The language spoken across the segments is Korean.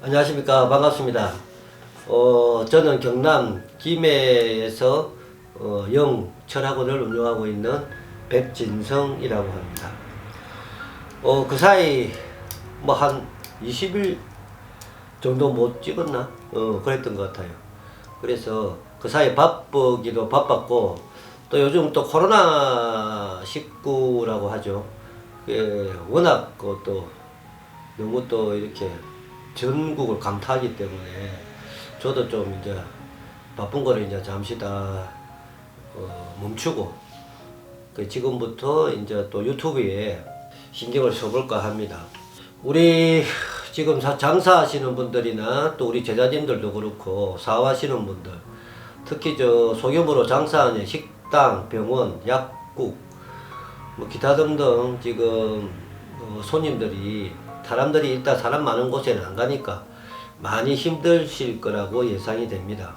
안녕하십니까 반갑습니다. 어, 저는 경남 김해에서 어, 영철학원을 운영하고 있는 백진성이라고 합니다. 어, 그 사이 뭐 한 20일 정도 못 찍었나? 어, 그랬던 것 같아요. 그래서 그 사이 바쁘기도 바빴고 또 요즘 또 코로나 19라고 하죠. 예, 워낙 그또 너무 또 이렇게 전국을 강타하기 때문에 저도 좀 이제 바쁜 거를 이제 잠시 다 어, 멈추고 그 지금부터 이제 또 유튜브에 신경을 써볼까 합니다. 우리 지금 사- 장사하시는 분들이나 또 우리 제자님들도 그렇고 사업하시는 분들 특히 저 소규모로 장사하는 식당, 병원, 약국 뭐 기타 등등 지금 어, 손님들이 사람들이 일단 사람 많은 곳에는 안 가니까 많이 힘드실 거라고 예상이 됩니다.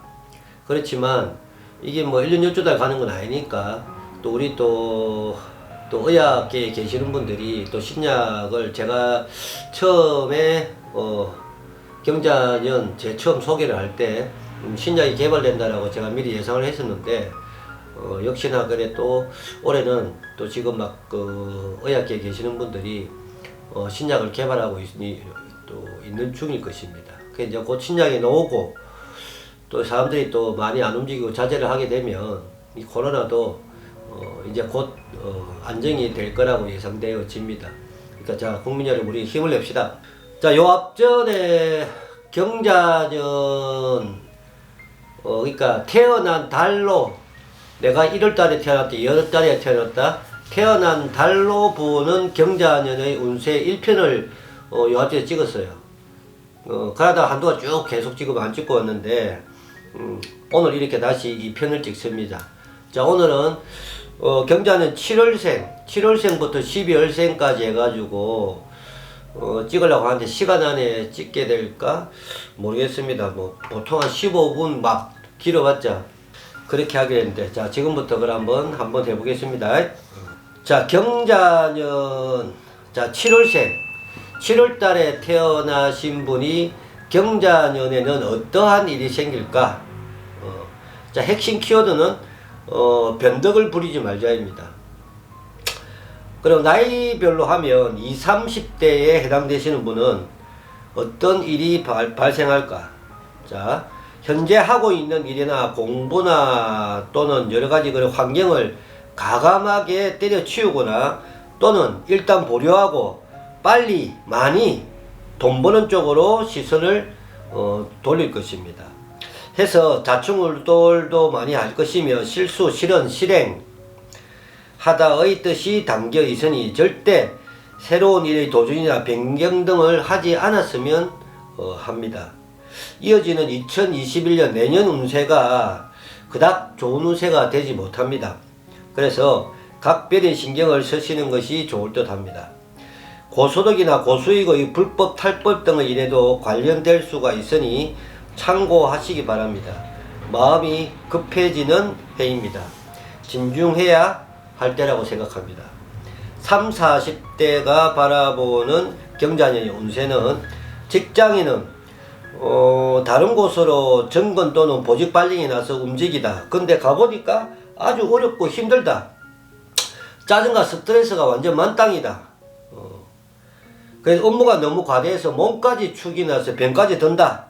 그렇지만 이게 뭐 1년 12달 가는 건 아니니까 또 우리 또, 또 의학계에 계시는 분들이 또 신약을 제가 처음에 어, 경자년 제 처음 소개를 할때 음, 신약이 개발된다라고 제가 미리 예상을 했었는데 어, 역시나 그래 또 올해는 또 지금 막 그 의학계에 계시는 분들이 어, 신약을 개발하고 있으니 또 있는 중일 것입니다. 그 이제 곧 신약이 나오고 또 사람들이 또 많이 안 움직이고 자제를 하게 되면 이 코로나도 어, 이제 곧 어, 안정이 될 거라고 예상되어집니다. 그러니까 자 국민 여러분 우리 힘을 냅시다. 자요 앞전에 경자년 어 그러니까 태어난 달로 내가 1월 달에 태어났다, 2월 달에 태어났다. 태어난 달로 보는 경자년의 운세 1편을 어, 요 앞에 찍었어요. 어, 그러다 한동안 쭉 계속 지금 안 찍고 왔는데, 음, 오늘 이렇게 다시 2편을 찍습니다. 자, 오늘은, 어, 경자년 7월생, 7월생부터 12월생까지 해가지고, 어, 찍으려고 하는데 시간 안에 찍게 될까? 모르겠습니다. 뭐, 보통 한 15분 막 길어봤자 그렇게 하게 했는데, 자, 지금부터 그럼 한번, 한번 해보겠습니다. 자, 경자년, 자, 7월생. 7월 달에 태어나신 분이 경자년에는 어떠한 일이 생길까? 어, 자, 핵심 키워드는, 어, 변덕을 부리지 말자입니다. 그럼 나이별로 하면 20, 30대에 해당되시는 분은 어떤 일이 발, 발생할까? 자, 현재 하고 있는 일이나 공부나 또는 여러 가지 그런 환경을 가감하게 때려치우거나 또는 일단 보류하고 빨리 많이 돈 버는 쪽으로 시선을 어, 돌릴 것입니다. 해서 자충울돌도 많이 할 것이며 실수, 실언, 실행 하다의 뜻이 담겨 있으니 절대 새로운 일의 도전이나 변경 등을 하지 않았으면 어, 합니다. 이어지는 2021년 내년 운세가 그닥 좋은 운세가 되지 못합니다. 그래서 각별의 신경을 쓰시는 것이 좋을 듯 합니다. 고소득이나 고수익의 불법 탈법 등의 일에도 관련될 수가 있으니 참고하시기 바랍니다. 마음이 급해지는 해입니다. 진중해야 할 때라고 생각합니다. 3, 40대가 바라보는 경자년의 운세는 직장인은 어, 다른 곳으로 정건 또는 보직 발령이 나서 움직이다. 근데 가보니까 아주 어렵고 힘들다. 짜증과 스트레스가 완전 만땅이다. 어. 그래서 업무가 너무 과대해서 몸까지 축이 나서 병까지 든다.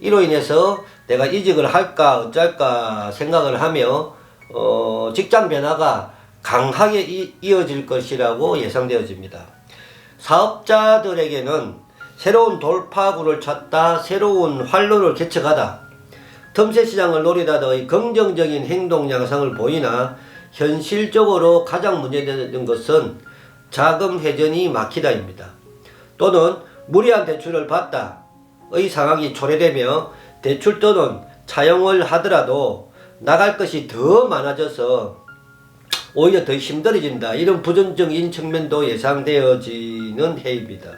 이로 인해서 내가 이직을 할까 어쩔까 생각을 하며 어, 직장 변화가 강하게 이, 이어질 것이라고 예상되어집니다. 사업자들에게는 새로운 돌파구를 찾다, 새로운 활로를 개척하다, 틈새 시장을 노리다의 긍정적인 행동 양상을 보이나 현실적으로 가장 문제되는 것은 자금 회전이 막히다입니다. 또는 무리한 대출을 받다의 상황이 초래되며 대출 또는 차용을 하더라도 나갈 것이 더 많아져서 오히려 더 힘들어진다. 이런 부정적인 측면도 예상되어지는 해입니다.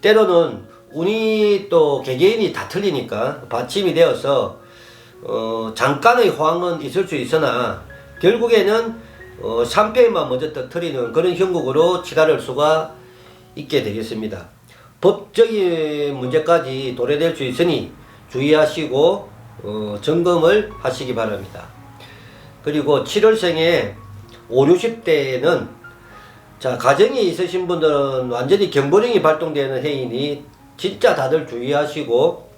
때로는 운이 또 개개인이 다 틀리니까 받침이 되어서 어, 잠깐의 호황은 있을 수 있으나 결국에는 어, 샴페인만 먼저 터트리는 그런 형국으로 치달을 수가 있게 되겠습니다. 법적인 문제까지 도래될 수 있으니 주의하시고 어, 점검을 하시기 바랍니다. 그리고 7월생에 5, 60대에는 자 가정이 있으신 분들은 완전히 경보령이 발동되는 해이니 진짜 다들 주의하시고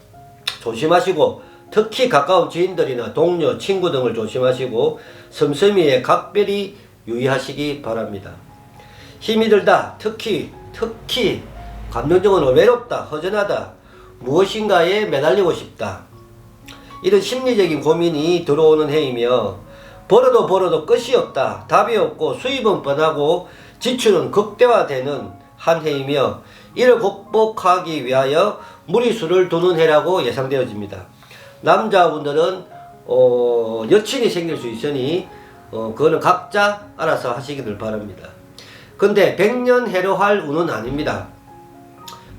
조심하시고 특히 가까운 지인들이나 동료, 친구 등을 조심하시고 섬섬이에 각별히 유의하시기 바랍니다. 힘이 들다, 특히 특히 감정적으로 외롭다, 허전하다, 무엇인가에 매달리고 싶다. 이런 심리적인 고민이 들어오는 해이며 벌어도 벌어도 끝이 없다, 답이 없고 수입은 뻔하고 지출은 극대화되는 한 해이며 이를 극복하기 위하여 무리수를 두는 해라고 예상되어집니다. 남자분들은 어, 여친이 생길 수 있으니 어, 그거는 각자 알아서 하시기를 바랍니다. 근데 백년 해로 할 운은 아닙니다.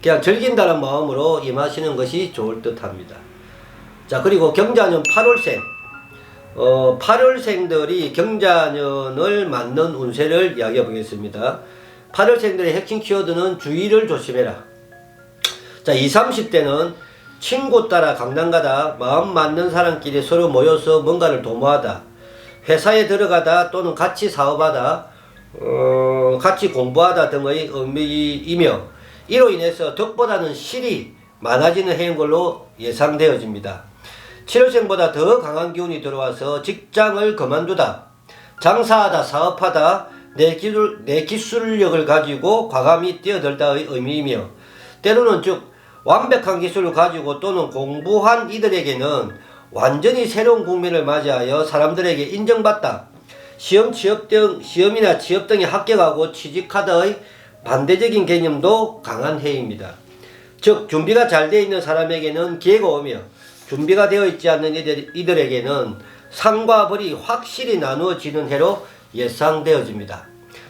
그냥 즐긴다는 마음으로 임하시는 것이 좋을 듯 합니다. 자, 그리고 경자년 8월생. 어, 8월생들이 경자년을 맞는 운세를 이야기해 보겠습니다. 8월생들의 핵심 키워드는 주의를 조심해라. 자, 20, 30대는 친구 따라 강남 가다 마음 맞는 사람끼리 서로 모여서 뭔가를 도모하다. 회사에 들어가다 또는 같이 사업하다, 어, 같이 공부하다 등의 의미이며 이로 인해서 덕보다는 실이 많아지는 해인 걸로 예상되어집니다. 7월생보다 더 강한 기운이 들어와서 직장을 그만두다, 장사하다, 사업하다, 내, 기술, 내 기술력을 가지고 과감히 뛰어들다의 의미이며 때로는 즉 완벽한 기술을 가지고 또는 공부한 이들에게는 완전히 새로운 국면을 맞이하여 사람들에게 인정받다. 시험, 취업 등, 시험이나 취업 등에 합격하고 취직하다의 반대적인 개념도 강한 해입니다. 즉, 준비가 잘 되어 있는 사람에게는 기회가 오며, 준비가 되어 있지 않는 이들, 이들에게는 상과 벌이 확실히 나누어지는 해로 예상되어집니다.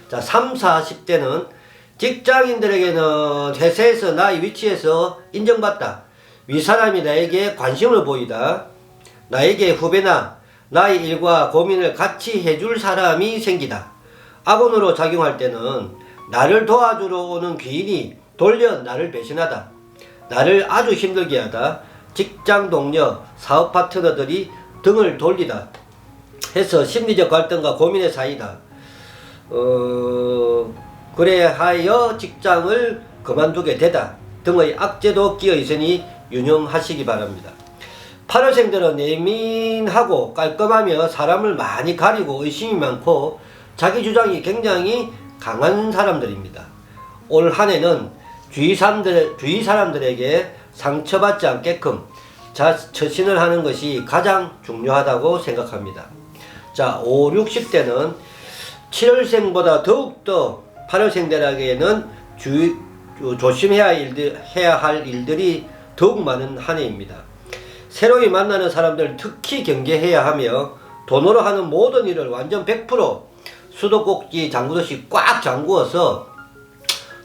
자, 3, 40대는 직장인들에게는 회사에서 나의 위치에서 인정받다. 윗사람이 나에게 관심을 보이다. 나에게 후배나 나의 일과 고민을 같이 해줄 사람이 생기다. 악원으로 작용할 때는 나를 도와주러 오는 귀인이 돌려 나를 배신하다. 나를 아주 힘들게 하다. 직장 동료, 사업 파트너들이 등을 돌리다. 해서 심리적 갈등과 고민의 사이다. 어, 그래 하여 직장을 그만두게 되다. 등의 악재도 끼어 있으니 유념하시기 바랍니다. 8월생들은 예민하고 깔끔하며 사람을 많이 가리고 의심이 많고 자기 주장이 굉장히 강한 사람들입니다. 올 한 해는 주위 사람들, 주위 사람들에게 상처받지 않게끔 자, 처신을 하는 것이 가장 중요하다고 생각합니다. 자, 5, 60대는 7월생보다 더욱더 8월생들에게는 주, 조심해야 할 일들, 해야 할 일들이 더욱 많은 한 해입니다. 새로이 만나는 사람들 특히 경계해야 하며 돈으로 하는 모든 일을 완전 100% 수도꼭지 잠그듯이 꽉 잠그어서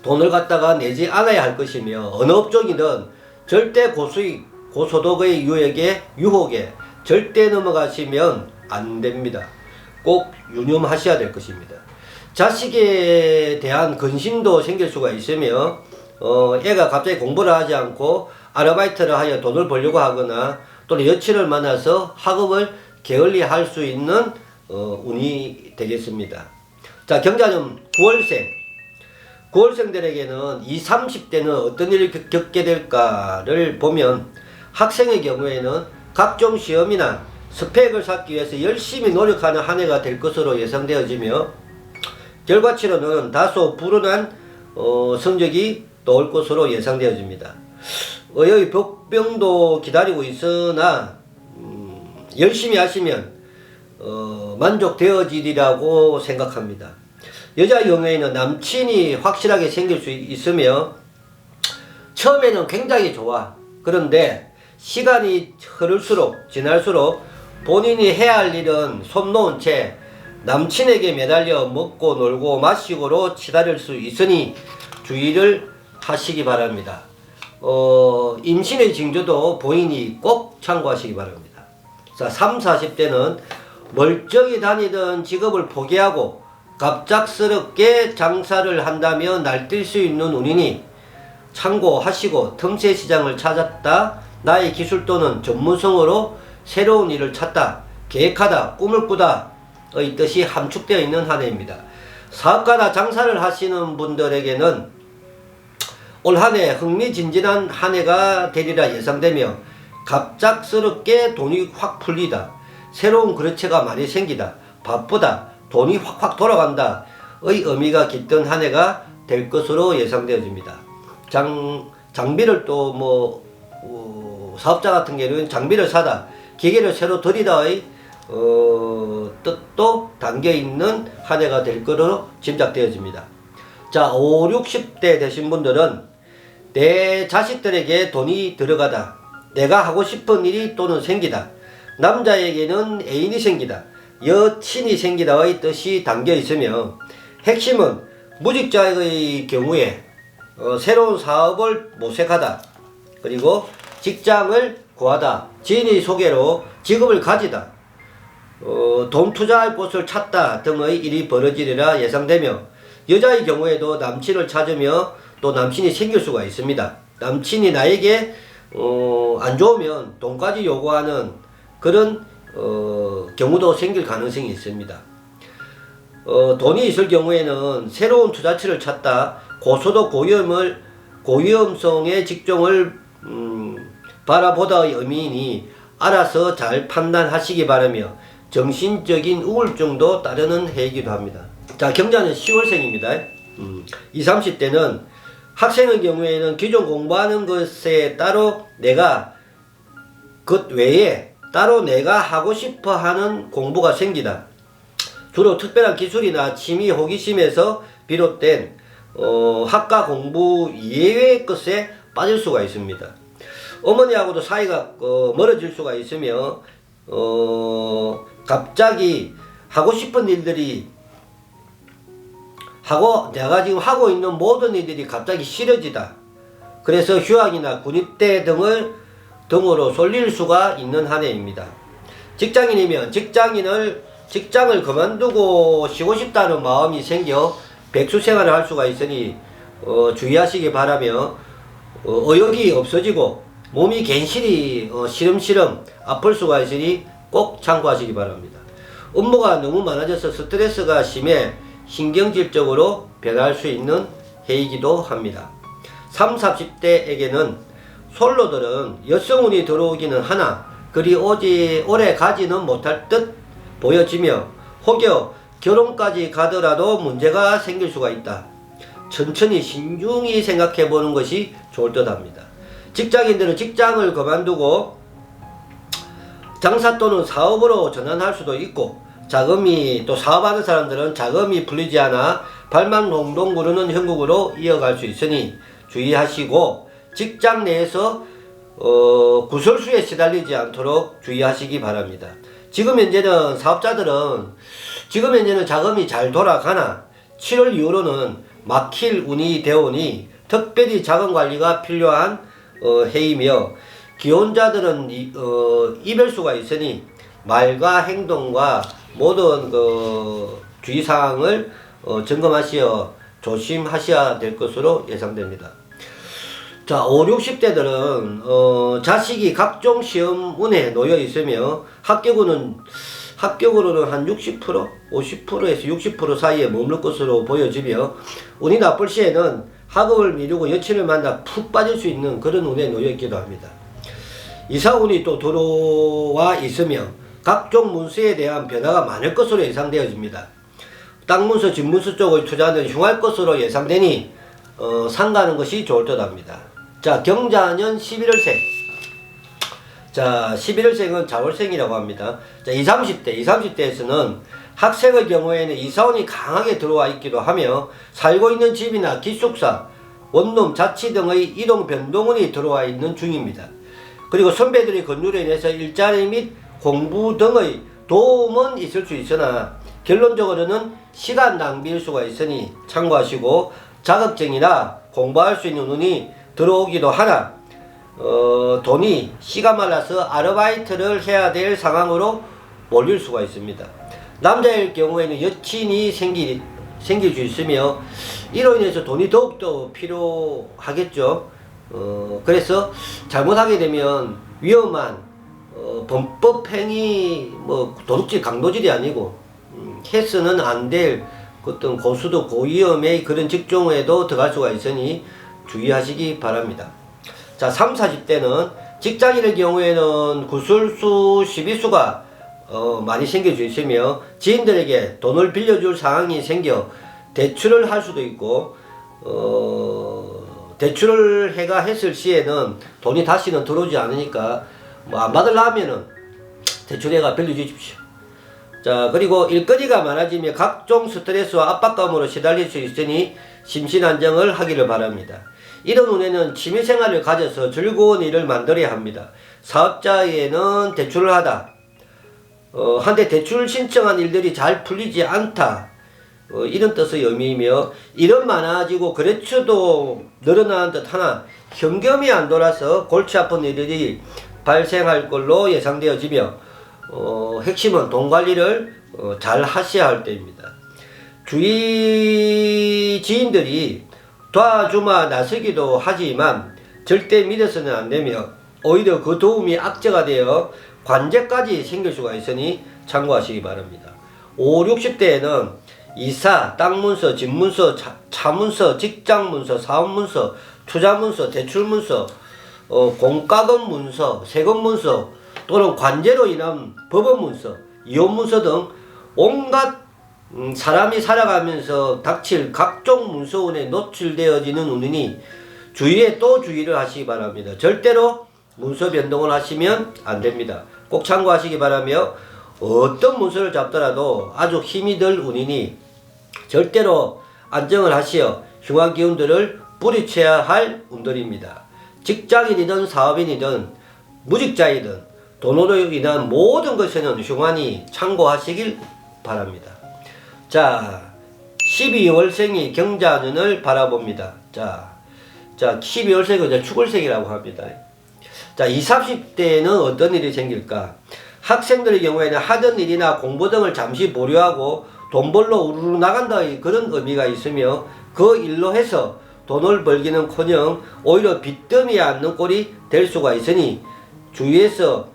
돈을 갖다가 내지 않아야 할 것이며 어느 업종이든 절대 고수익, 고소득의 유혹에, 유혹에 절대 넘어가시면 안 됩니다. 꼭 유념하셔야 될 것입니다. 자식에 대한 근심도 생길 수가 있으며 어, 애가 갑자기 공부를 하지 않고 아르바이트를 하여 돈을 벌려고 하거나 또는 여친을 만나서 학업을 게을리 할 수 있는 어, 운이 되겠습니다. 자 경자는 9월생 9월생들에게는 20, 30대는 어떤 일을 겪- 겪게 될까를 보면 학생의 경우에는 각종 시험이나 스펙을 쌓기 위해서 열심히 노력하는 한 해가 될 것으로 예상되어지며 결과치로는 다소 불운한 어, 성적이 나올 것으로 예상되어집니다. 의의 복병도 기다리고 있으나 음, 열심히 하시면 어, 만족되어지리라고 생각합니다. 여자 경우에는 남친이 확실하게 생길 수 있으며 처음에는 굉장히 좋아. 그런데 시간이 흐를수록 지날수록 본인이 해야 할 일은 손 놓은 채 남친에게 매달려 먹고 놀고 마시고로 치달을 수 있으니 주의를 하시기 바랍니다. 어, 임신의 징조도 본인이 꼭 참고하시기 바랍니다. 자, 3, 40대는 멀쩡히 다니던 직업을 포기하고 갑작스럽게 장사를 한다며 날뛸 수 있는 운이니 참고하시고 틈새 시장을 찾았다. 나의 기술 또는 전문성으로 새로운 일을 찾다. 계획하다. 꿈을 꾸다의 뜻이 함축되어 있는 한 해입니다. 사업가나 장사를 하시는 분들에게는 올 한 해 흥미진진한 한 해가 되리라 예상되며 갑작스럽게 돈이 확 풀리다. 새로운 거래처가 많이 생기다. 바쁘다. 돈이 확확 돌아간다. 의 의미가 깃든 한 해가 될 것으로 예상되어집니다. 장, 장비를 또 뭐, 어, 사업자 같은 경우는 장비를 사다. 기계를 새로 들이다의 어, 뜻도 담겨 있는 한 해가 될 것으로 짐작되어집니다. 자, 5, 60대 되신 분들은 내 자식들에게 돈이 들어가다. 내가 하고 싶은 일이 또는 생기다. 남자에게는 애인이 생기다. 여친이 생기다의 뜻이 담겨 있으며 핵심은 무직자의 경우에 어, 새로운 사업을 모색하다. 그리고 직장을 구하다. 지인의 소개로 직업을 가지다. 어, 돈 투자할 곳을 찾다 등의 일이 벌어지리라 예상되며 여자의 경우에도 남친을 찾으며 또 남친이 생길 수가 있습니다. 남친이 나에게 어, 안 좋으면 돈까지 요구하는 그런 어, 경우도 생길 가능성이 있습니다. 어, 돈이 있을 경우에는 새로운 투자처를 찾다 고소득 고위험을 고위험성의 직종을 음, 바라보다의 의미이니 알아서 잘 판단하시기 바라며 정신적인 우울증도 따르는 해이기도 합니다. 자, 경자는 10월생입니다. 음, 20, 30대는 학생의 경우에는 기존 공부하는 것에 따로 내가 그 외에 따로 내가 하고 싶어 하는 공부가 생기다. 주로 특별한 기술이나 취미 호기심에서 비롯된 어, 학과 공부 예외의 것에 빠질 수가 있습니다. 어머니하고도 사이가 어, 멀어질 수가 있으며 어, 갑자기 하고 싶은 일들이 하고 내가 지금 하고 있는 모든 일들이 갑자기 싫어지다. 그래서 휴학이나 군입대 등을 등으로 쏠릴 수가 있는 한 해입니다. 직장인이면 직장인을 직장을 그만두고 쉬고 싶다는 마음이 생겨 백수 생활을 할 수가 있으니 어, 주의하시기 바라며 어, 의욕이 없어지고 몸이 괜시리 어, 시름시름 아플 수가 있으니 꼭 참고하시기 바랍니다. 업무가 너무 많아져서 스트레스가 심해 신경질적으로 변할 수 있는 해이기도 합니다. 3, 40대에게는 솔로들은 여성운이 들어오기는 하나 그리 오지 오래 가지는 못할 듯 보여지며 혹여 결혼까지 가더라도 문제가 생길 수가 있다. 천천히 신중히 생각해 보는 것이 좋을 듯 합니다. 직장인들은 직장을 그만두고 장사 또는 사업으로 전환할 수도 있고 자금이 또 사업하는 사람들은 자금이 풀리지 않아 발만 동동 구르는 형국으로 이어갈 수 있으니 주의하시고 직장 내에서 어, 구설수에 시달리지 않도록 주의하시기 바랍니다. 지금 현재는 사업자들은 지금 현재는 자금이 잘 돌아가나 7월 이후로는 막힐 운이 되오니 특별히 자금 관리가 필요한 어, 해이며 기혼자들은 이, 어, 이별수가 있으니 말과 행동과 모든 그 주의사항을 어, 점검하시어 조심하셔야 될 것으로 예상됩니다. 자, 5, 60대들은 어, 자식이 각종 시험운에 놓여 있으며 합격은 합격으로는 한 60%, 50%에서 60% 사이에 머물 것으로 보여지며 운이 나쁠 시에는 학업을 미루고 여친을 만나 푹 빠질 수 있는 그런 운에 놓여 있기도 합니다. 이사운이 또 들어와 있으며 각종 문서에 대한 변화가 많을 것으로 예상되어집니다. 땅 문서, 집 문서 쪽을 투자는 흉할 것으로 예상되니 어, 상가하는 것이 좋을 듯 합니다. 자, 경자년 11월생. 자, 11월생은 자월생이라고 합니다. 자, 20, 30대, 20, 30대에서는 학생의 경우에는 이사원이 강하게 들어와 있기도 하며 살고 있는 집이나 기숙사, 원룸, 자치 등의 이동 변동운이 들어와 있는 중입니다. 그리고 선배들의 건율에 인해서 일자리 및 공부 등의 도움은 있을 수 있으나 결론적으로는 시간 낭비일 수가 있으니 참고하시고 자격증이나 공부할 수 있는 운이 들어오기도 하나 어, 돈이 씨가 말라서 아르바이트를 해야 될 상황으로 몰릴 수가 있습니다. 남자일 경우에는 여친이 생기, 생길 수 있으며 이로 인해서 돈이 더욱더 필요하겠죠. 어, 그래서 잘못하게 되면 위험한 어, 범법 행위 뭐 도둑질 강도질이 아니고 음, 해서는 안 될 어떤 고수도 고위험의 그런 직종에도 들어갈 수가 있으니 주의하시기 바랍니다. 자, 3, 40대는 직장인의 경우에는 구술수, 시비수가 어, 많이 있으며 지인들에게 돈을 빌려줄 상황이 생겨 대출을 할 수도 있고 어, 대출을 해가 했을 시에는 돈이 다시는 들어오지 않으니까 뭐 안 받으려면은 대출해가 빌려주십시오. 자 그리고 일거리가 많아지며 각종 스트레스와 압박감으로 시달릴 수 있으니 심신안정을 하기를 바랍니다. 이런 운에는 취미생활을 가져서 즐거운 일을 만들어야 합니다. 사업자에는 대출을 하다. 어, 한데 대출 신청한 일들이 잘 풀리지 않다. 어, 이런 뜻의 의미이며 일은 많아지고 거래처도 늘어나는 듯 하나 현금이 안 돌아서 골치 아픈 일들이 발생할 걸로 예상되어지며 어, 핵심은 돈 관리를 어, 잘 하셔야 할 때입니다. 주위 지인들이 도와주마 나서기도 하지만 절대 믿어서는 안 되며 오히려 그 도움이 악재가 되어 관제까지 생길 수가 있으니 참고하시기 바랍니다. 5, 60대에는 이사, 땅 문서, 집 문서, 차, 차 문서, 직장 문서, 사업 문서, 투자 문서, 대출 문서, 어, 공과금 문서, 세금 문서 또는 관제로 인한 법원 문서, 이혼 문서 등 온갖 음, 사람이 살아가면서 닥칠 각종 문서운에 노출되어지는 운이니 주의에 또 주의를 하시기 바랍니다. 절대로 문서 변동을 하시면 안 됩니다. 꼭 참고하시기 바라며 어떤 문서를 잡더라도 아주 힘이 들 운이니 절대로 안정을 하시어 흉한 기운들을 뿌리쳐야 할 운들입니다. 직장인이든 사업인이든 무직자이든 돈으로 인한 모든 것에는 흉한이 참고하시길 바랍니다. 자, 12월생이 경자년을 바라봅니다. 자, 자, 12월생은 이제 축월생이라고 합니다. 자, 20, 30대에는 어떤 일이 생길까? 학생들의 경우에는 하던 일이나 공부 등을 잠시 보류하고 돈 벌러 우르르 나간다 그런 의미가 있으며 그 일로 해서 돈을 벌기는 커녕 오히려 빚더미에 앉는 꼴이 될 수가 있으니 주위에서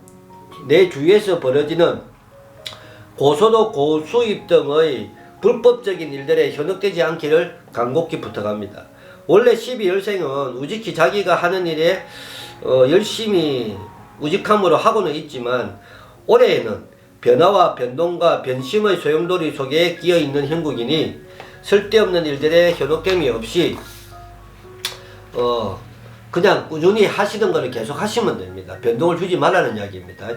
내 주위에서 벌어지는 고소득 고수입 등의 불법적인 일들에 현혹되지 않기를 간곡히 부탁합니다. 원래 12열생은 우직히 자기가 하는 일에 어, 열심히 우직함으로 하고는 있지만 올해에는 변화와 변동과 변심의 소용돌이 속에 끼어 있는 형국이니 쓸데없는 일들에 현혹됨이 없이 어 그냥 꾸준히 하시던 거를 계속 하시면 됩니다. 변동을 주지 말라는 이야기입니다.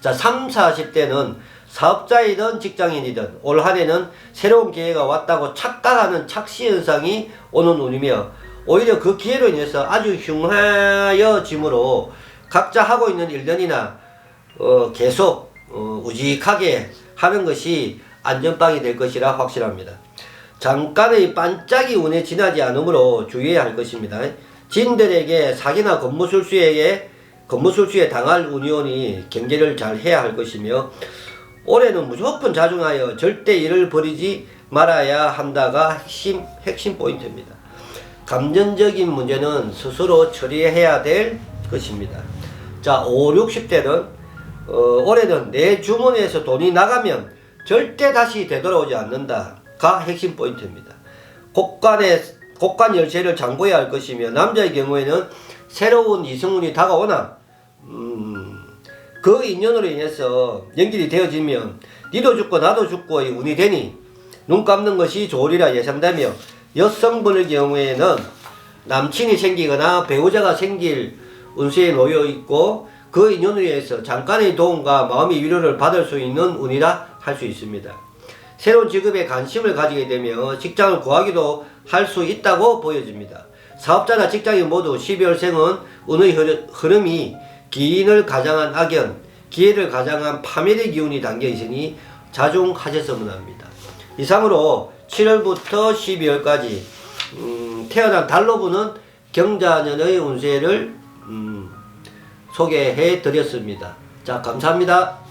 자, 3, 40대는 사업자이든 직장인이든 올 한해는 새로운 기회가 왔다고 착각하는 착시 현상이 오는 운이며 오히려 그 기회로 인해서 아주 흉하여짐으로 각자 하고 있는 일들이나 어, 계속 어, 우직하게 하는 것이 안전빵이 될 것이라 확실합니다. 잠깐의 반짝이 운에 지나지 않으므로 주의해야 할 것입니다. 진들에게 사기나 건무술수에게 건무술수에 당할 운이오니 경계를 잘 해야 할 것이며 올해는 무조건 자중하여 절대 일을 벌이지 말아야 한다가 핵심, 핵심 포인트입니다. 감정적인 문제는 스스로 처리해야 될 것입니다. 자, 5, 60대는 어, 올해는 내 주머니에서 돈이 나가면 절대 다시 되돌아오지 않는다가 핵심 포인트입니다. 곳간에 곳간 열쇠를 잠궈야 할 것이며 남자의 경우에는 새로운 이성운이 다가오나 음, 그 인연으로 인해서 연결이 되어지면 니도 죽고 나도 죽고의 운이 되니 눈 감는 것이 좋으리라 예상되며 여성분의 경우에는 남친이 생기거나 배우자가 생길 운세에 놓여 있고 그 인연으로 인해서 잠깐의 도움과 마음의 위로를 받을 수 있는 운이라 할 수 있습니다. 새로운 직업에 관심을 가지게 되며 직장을 구하기도 할 수 있다고 보여집니다. 사업자나 직장인 모두 12월생은 운의 흐름이 기인을 가장한 악연, 기회를 가장한 파멸의 기운이 담겨 있으니 자중하셨으면 합니다. 이상으로 7월부터 12월까지 음, 태어난 달로부는 경자년의 운세를 음, 소개해 드렸습니다. 자, 감사합니다.